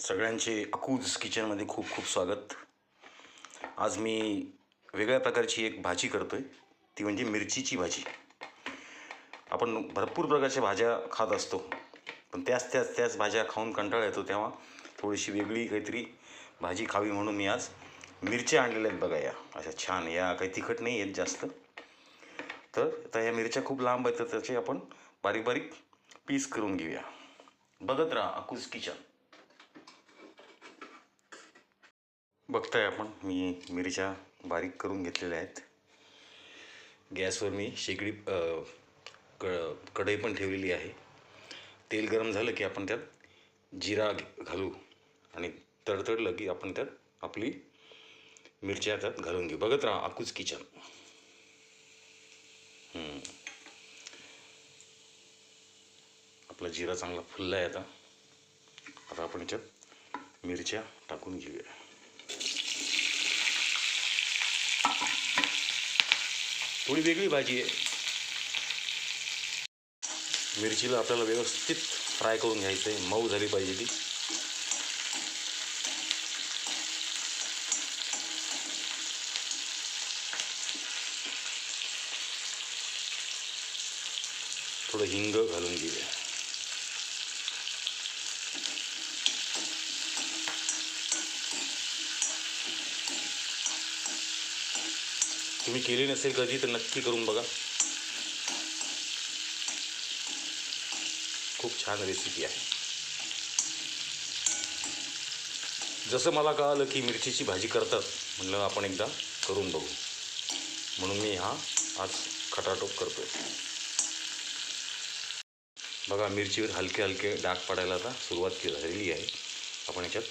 सगळ्यांचे अकूज किचनमध्ये खूप खूप स्वागत. आज मी वेगळ्या प्रकारची एक भाजी करतो आहे ती म्हणजे मिरचीची भाजी. आपण भरपूर प्रकारच्या भाज्या खात असतो. पण त्याच त्याच त्याच भाज्या खाऊन कंटाळा येतो तेव्हा थोडीशी वेगळी काहीतरी भाजी खावी म्हणून मी आज मिरच्या आणलेल्या आहेत बघा या. अशा छान या काही तिखट नाही आहेत जास्त. तर आता या मिरच्या खूप लांब आहेत तर त्याचे आपण बारीक बारीक पीस करून घेऊया. बघत राहा अकूज किचन. बघताय आपण. मी मिरच्या बारीक करून घेतलेल्या आहेत. गॅसवर मी शेगडी क कढई पण ठेवलेली आहे. तेल गरम झालं की आपण त्यात जिरा घालू आणि तडतडलं की आपण त्यात आपली मिरच्या त्यात घालून घेऊ. बघत राहा आकूच किचन. आपला जिरा चांगला फुलला आहे आता. आता आपण याच्यात मिरच्या टाकून घेऊया. थोडी वेगळी भाजी आहे. मिरचीला आपल्याला व्यवस्थित फ्राय करून घ्यायचं आहे मऊ झाली पाहिजे ती. थोडं हिंग घालून घेऊया. तुम्ही केली नसेल कधी तर नक्की करून बघा. खूप छान रेसिपी आहे. जसं मला कळालं की मिरचीची भाजी करतात म्हणलं आपण एकदा करून बघू. म्हणून मी हा आज खटाटोप करतोय. बघा मिरचीवर हलके हलके डाग पडायला आता सुरुवात केली झालेली आहे. आपण याच्यात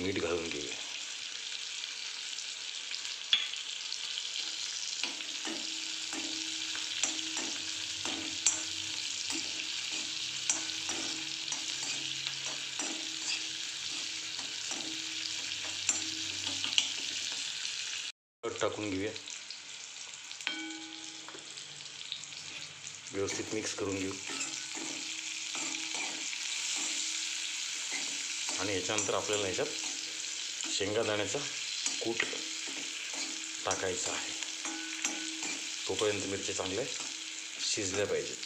मीठ घालून घेऊया. कट टाकून घेऊया. व्यवस्थित मिक्स करून घेऊ. आणि याच्यानंतर आपल्याला याच्यात शेंगादाण्याचा कूट टाकायचा आहे. तोपर्यंत मिरच्या चांगल्या शिजल्या पाहिजेत.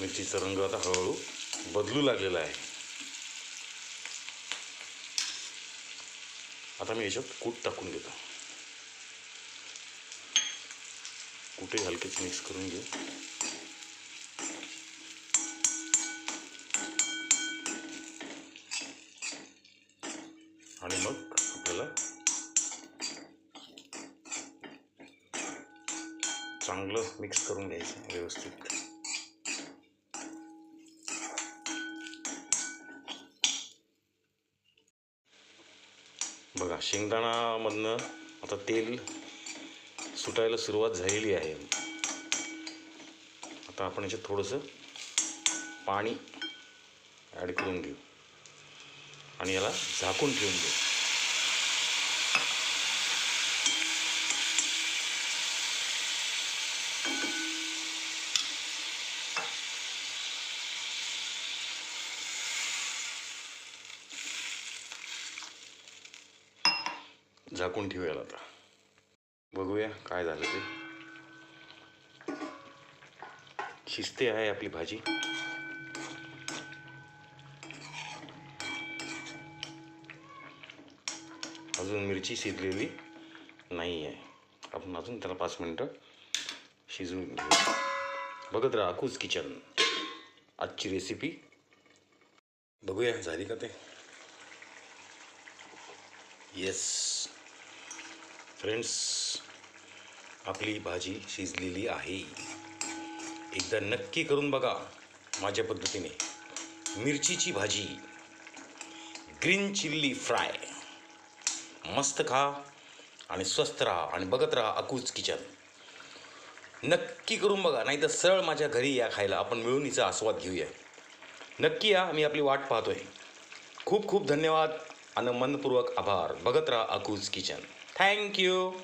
मिरचीचा रंग आता हळूहळू बदलू लागलेला आहे. आता मी याच्यात कूट टाकून घेतो. कुठे हलकेच मिक्स करून घेऊ. आणि मग आपल्याला चांगलं मिक्स करून घ्यायचं व्यवस्थित. बघा शेंगदाणामधनं आता तेल सुटायला सुरुवात झालेली आहे. आता आपण याच्यात थोडंसं पाणी ॲड करून घेऊ. आणि याला झाकून ठेवून देऊ झाकून ठेवूया आता. बघूया काय झालं ते. शिजते आहे आपली भाजी. अजून मिरची शिजलेली नाही आहे. आपण अजून त्याला पाच मिनटं शिजवून घेऊ. बघत राहा अकूज किचन. आजची रेसिपी बघूया झाली का ते? येस फ्रेंड्स आपली भाजी शिजलेली आहे. एकदा नक्की करून बघा माझ्या पद्धतीने. मिरचीची भाजी ग्रीन चिल्ली फ्राय. मस्त खा आणि स्वस्त राहा आणि बघत राहा अकूज किचन. नक्की करून बघा नाही तर सरळ माझ्या घरी या खायला. आपण मिळून हिचा आस्वाद घेऊया. नक्की या मी आपली वाट पाहतोय. खूप खूप धन्यवाद आणि मनपूर्वक आभार. बघत राहा अकूज किचन. thank you.